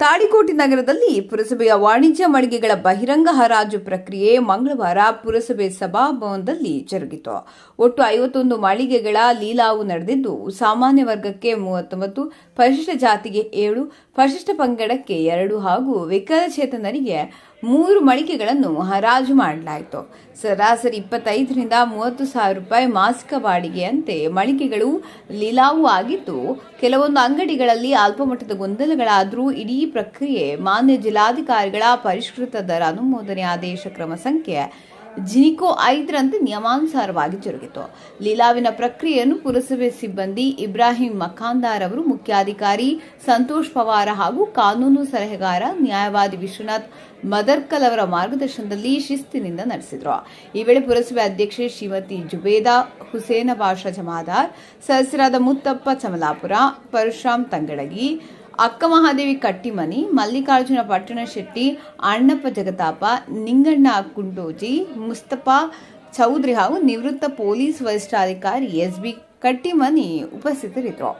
ತಾಳಿಕೋಟೆ ನಗರದಲ್ಲಿ ಪುರಸಭೆಯ ವಾಣಿಜ್ಯ ಮಳಿಗೆಗಳ ಬಹಿರಂಗ ಹರಾಜು ಪ್ರಕ್ರಿಯೆ ಮಂಗಳವಾರ ಪುರಸಭೆ ಸಭಾಭವನದಲ್ಲಿ ಜರುಗಿತು. ಒಟ್ಟು ಐವತ್ತೊಂದು ಮಳಿಗೆಗಳ ಲೀಲಾವು ನಡೆದಿದ್ದು, ಸಾಮಾನ್ಯ ವರ್ಗಕ್ಕೆ ಮೂವತ್ತೊಂಬತ್ತು, ಪರಿಶಿಷ್ಟ ಜಾತಿಗೆ ಏಳು, ಪರಿಶಿಷ್ಟ ಪಂಗಡಕ್ಕೆ ಎರಡು ಹಾಗೂ ವಿಕಲಚೇತನರಿಗೆ ಮೂರು ಮಳಿಗೆಗಳನ್ನು ಹರಾಜು ಮಾಡಲಾಯಿತು. ಸರಾಸರಿ ಇಪ್ಪತ್ತೈದರಿಂದ ಮೂವತ್ತು ಸಾವಿರ ರೂಪಾಯಿ ಮಾಸಿಕ ಬಾಡಿಗೆಯಂತೆ ಮಳಿಗೆಗಳು ಲೀಲಾವು ಆಗಿದ್ದು, ಕೆಲವೊಂದು ಅಂಗಡಿಗಳಲ್ಲಿ ಅಲ್ಪಮಟ್ಟದ ಗೊಂದಲಗಳಾದರೂ ಇಡೀ ಪ್ರಕ್ರಿಯೆ ಮಾನ್ಯ ಜಿಲ್ಲಾಧಿಕಾರಿಗಳ ಪರಿಷ್ಕೃತ ದರ ಅನುಮೋದನೆ ಆದೇಶ ಕ್ರಮ ಸಂಖ್ಯೆ ಜಿನಿಕೋ ಐದರಂತೆ ನಿಯಮಾನುಸಾರವಾಗಿ ಜರುಗಿತು. ಲೀಲಾವಿನ ಪ್ರಕ್ರಿಯೆಯನ್ನು ಪುರಸಭೆ ಸಿಬ್ಬಂದಿ ಇಬ್ರಾಹಿಂ ಮಖಾಂದಾರ್ ಅವರು ಮುಖ್ಯಾಧಿಕಾರಿ ಸಂತೋಷ್ ಪವಾರ ಹಾಗೂ ಕಾನೂನು ಸಲಹೆಗಾರ ನ್ಯಾಯವಾದಿ ವಿಶ್ವನಾಥ್ ಮದರ್ಕಲ್ ಅವರ ಮಾರ್ಗದರ್ಶನದಲ್ಲಿ ಶಿಸ್ತಿನಿಂದ ನಡೆಸಿದರು. ಈ ವೇಳೆ ಪುರಸಭೆ ಅಧ್ಯಕ್ಷೆ ಶ್ರೀಮತಿ ಜುಬೇದಾ ಹುಸೇನ ಬಾಷಾ ಜಮಾದಾರ್ ಸದಸ್ಯರಾದ ಮುತ್ತಪ್ಪ ಚಮಲಾಪುರ, ಪರಶುರಾಮ್ ತಂಗಡಗಿ ಅಕ್ಕ ಮಹಾದೇವಿ ಕಟ್ಟಿಮನಿ, ಮಲ್ಲಿಕಾರ್ಜುನ ಪಟ್ಟಣ ಶೆಟ್ಟಿ, ಅಣ್ಣಪ್ಪ ಜಗತಾಪ, ನಿಂಗಣ್ಣ ಕುಂಡೋಜಿ, ಮುಸ್ತಫಾ ಚೌಧರಿ ಹಾಗೂ ನಿವೃತ್ತ ಪೊಲೀಸ್ ವರಿಷ್ಠಾಧಿಕಾರಿ ಎಸ್ ಬಿ ಕಟ್ಟಿಮನಿ ಉಪಸ್ಥಿತರಿದ್ದರು.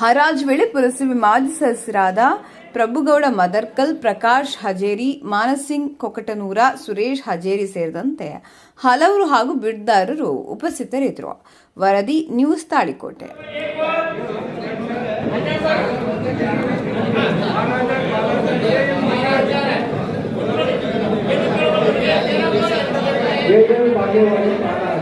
ಹರಾಜ್ ವೇಳೆ ಪುರಸಭೆ ಮಾಜಿ ಸದಸ್ಯರಾದ ಪ್ರಭುಗೌಡ ಮದರ್ಕಲ್, ಪ್ರಕಾಶ್ ಹಜೇರಿ, ಮಾನಸಿಂಗ್ ಕೊಕಟನೂರ ಸುರೇಶ್ ಹಜೇರಿ ಸೇರಿದಂತೆ ಹಲವರು ಹಾಗೂ ಬಿಡ್ದಾರರು ಉಪಸ್ಥಿತರಿದ್ದರು. ವರದಿ ನ್ಯೂಸ್ ತಾಳಿಕೋಟೆ. वेगळे बागेवाडी पाहणार